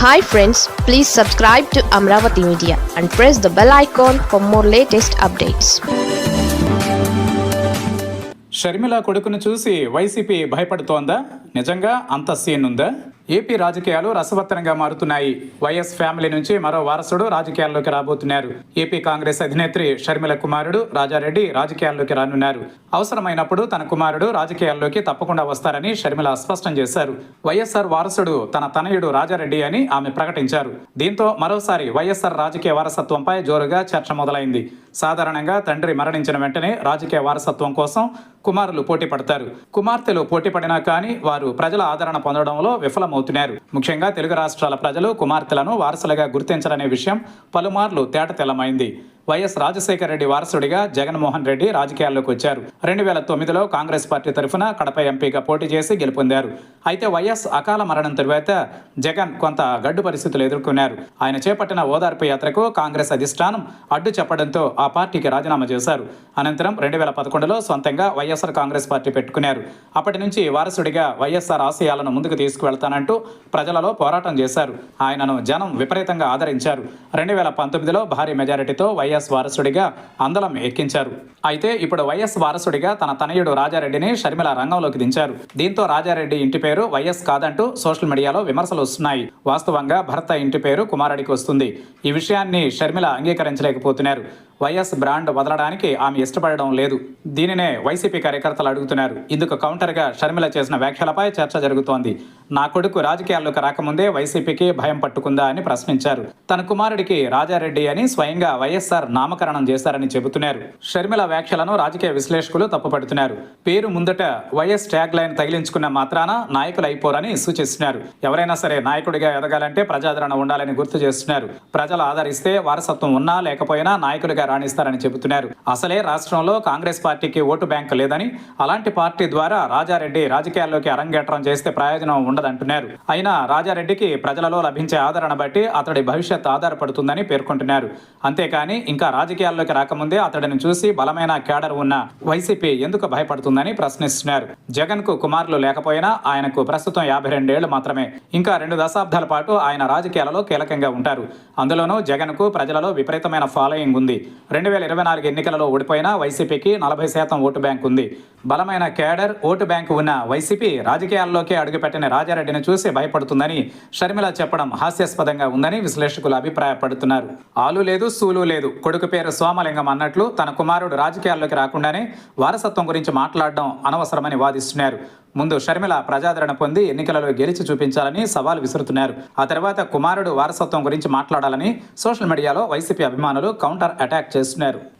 Hi friends please subscribe to Amaravati media and press the bell icon for more latest updates Sharmila కొడుకును చూసి YCP భయపడుతోందా? నిజంగా అంత scene ఉందా? AP రాజకీయాలు రసవత్తరంగా మారుతున్నాయి. వైఎస్ ఫ్యామిలీ నుంచి మరో వారసుడు రాజకీయాల్లోకి రాబోతున్నారు. ఏపీ కాంగ్రెస్ అధినేత్రి షర్మిల కుమారుడు రాజారెడ్డి రాజకీయాల్లోకి రానున్నారు. అవసరమైనప్పుడు తన కుమారుడు రాజకీయాల్లోకి తప్పకుండా వస్తారని షర్మిల స్పష్టం చేశారు. వైఎస్ఆర్ వారసుడు తన తనయుడు రాజారెడ్డి అని ఆమె ప్రకటించారు. దీంతో మరోసారి వైఎస్ఆర్ రాజకీయ వారసత్వంపై జోరుగా చర్చ మొదలైంది. సాధారణంగా తండ్రి మరణించిన వెంటనే రాజకీయ వారసత్వం కోసం కుమారులు పోటీ పడతారు. కుమార్తెలు పోటీ పడినా కానీ వారు ప్రజల ఆదరణ పొందడంలో విఫలమవుతున్నారు. ముఖ్యంగా తెలుగు రాష్ట్రాల ప్రజలు కుమార్తెలను వారసులుగా గుర్తించరనే విషయం పలుమార్లు తేటతెల్లమైంది. వైఎస్ రాజశేఖర రెడ్డి వారసుడిగా జగన్మోహన్ రెడ్డి రాజకీయాల్లోకి వచ్చారు. రెండు వేల తొమ్మిదిలో కాంగ్రెస్ పార్టీ తరఫున కడప ఎంపీగా పోటీ చేసి గెలుపొందారు. అయితే వైఎస్ అకాల మరణం తరువాత జగన్ కొంత గడ్డు పరిస్థితులు ఎదుర్కొన్నారు. ఆయన చేపట్టిన ఓదార్పు యాత్రకు కాంగ్రెస్ అధిష్టానం అడ్డు చెప్పడంతో ఆ పార్టీకి రాజీనామా చేశారు. అనంతరం రెండు వేల పదకొండులో సొంతంగా వైఎస్ఆర్ కాంగ్రెస్ పార్టీ పెట్టుకున్నారు. అప్పటి నుంచి వారసుడిగా వైఎస్ఆర్ ఆశయాలను ముందుకు తీసుకువెళ్తానంటూ ప్రజలలో పోరాటం చేశారు. ఆయనను జనం విపరీతంగా ఆదరించారు. రెండు వేల పంతొమ్మిదిలో భారీ మెజారిటీతో వైఎస్ వారసుడిగా అందలం ఎక్కించారు. అయితే ఇప్పుడు వైఎస్ వారసుడిగా తన తనయుడు రాజారెడ్డిని షర్మిల రంగంలోకి దించారు. దీంతో రాజారెడ్డి ఇంటి పేరు వైఎస్ కాదంటూ సోషల్ మీడియాలో విమర్శలు వస్తున్నాయి. వాస్తవంగా భర్త ఇంటి పేరు కుమారుడికి వస్తుంది. ఈ విషయాన్ని షర్మిల అంగీకరించలేకపోతున్నారు. వైఎస్ బ్రాండ్ వదలడానికి ఆమె ఇష్టపడడం లేదు. దీనినే వైసీపీ కార్యకర్తలు అడుగుతున్నారు. ఇందుకు కౌంటర్గా షర్మిల చేసిన వ్యాఖ్యలపై చర్చ జరుగుతోంది. నా కొడుకు రాజకీయాల్లోకి రాకముందే వైసీపీకి భయం పట్టుకుందా అని ప్రశ్నించారు. తన కుమారుడికి రాజారెడ్డి అని స్వయంగా వైఎస్ఆర్ నామకరణం చేశారని చెబుతున్నారు. షర్మిల వ్యాఖ్యలను రాజకీయ విశ్లేషకులు తప్పుపడుతున్నారు. పేరు ముందట వైఎస్ ట్యాగ్ లైన్ తగిలించుకున్న మాత్రాన నాయకులు అయిపోరని సూచిస్తున్నారు. ఎవరైనా సరే నాయకుడిగా ఎదగాలంటే ప్రజాదరణ ఉండాలని గుర్తు చేస్తున్నారు. ప్రజలు ఆదరిస్తే వారసత్వం ఉన్నా లేకపోయినా నాయకుడిగా రాణిస్తారని చెబుతున్నారు. అసలే రాష్ట్రంలో కాంగ్రెస్ పార్టీకి ఓటు బ్యాంకు లేదని అలాంటి పార్టీ ద్వారా రాజారెడ్డి రాజకీయాల్లోకి అరంగేట్రం చేస్తే ప్రయోజనం ఉండదంటున్నారు. అయినా రాజారెడ్డికి ప్రజలలో లభించే ఆదరణ బట్టి అతడి భవిష్యత్ ఆధారపడుతుందని పేర్కొంటున్నారు. అంతేకాని ఇంకా రాజకీయాల్లోకి రాకముందే అతడిని చూసి బలమైన కేడర్ ఉన్న వైసీపీ ఎందుకు భయపడుతుందని ప్రశ్నిస్తున్నారు. జగన్కు కుమారులు లేకపోయినా ఆయనకు ప్రస్తుతం యాభై రెండేళ్ళు మాత్రమే. ఇంకా రెండు దశాబ్దాల పాటు ఆయన రాజకీయాలలో కీలకంగా ఉంటారు. అందులోనూ జగన్కు ప్రజలలో విపరీతమైన ఫాలోయింగ్ ఉంది. రెండు వేల ఇరవై నాలుగు ఎన్నికలలో ఓడిపోయినా వైసీపీకి నలభై శాతం ఓటు బ్యాంక్ ఉంది. బలమైన కేడర్ ఓటు బ్యాంకు ఉన్న వైసీపీ రాజకీయాల్లోకి అడుగుపెట్టిన రాజారెడ్డిని చూసి భయపడుతుందని షర్మిల చెప్పడం హాస్యాస్పదంగా ఉందని విశ్లేషకులు అభిప్రాయపడుతున్నారు. ఆలు లేదు సూలు లేదు. కొడుకు పేరు సోమలింగం అన్నట్లు తన కుమారుడు రాజకీయాల్లోకి రాకుండానే వారసత్వం గురించి మాట్లాడడం అనవసరమని వాదిస్తున్నారు. ముందు షర్మిల ప్రజాదరణ పొంది ఎన్నికలలో గెలిచి చూపించాలని సవాల్ విసురుతున్నారు. ఆ తర్వాత కుమారుడు వారసత్వం గురించి మాట్లాడాలని సోషల్ మీడియాలో వైసీపీ అభిమానులు కౌంటర్ అటాక్ చేస్తున్నారు.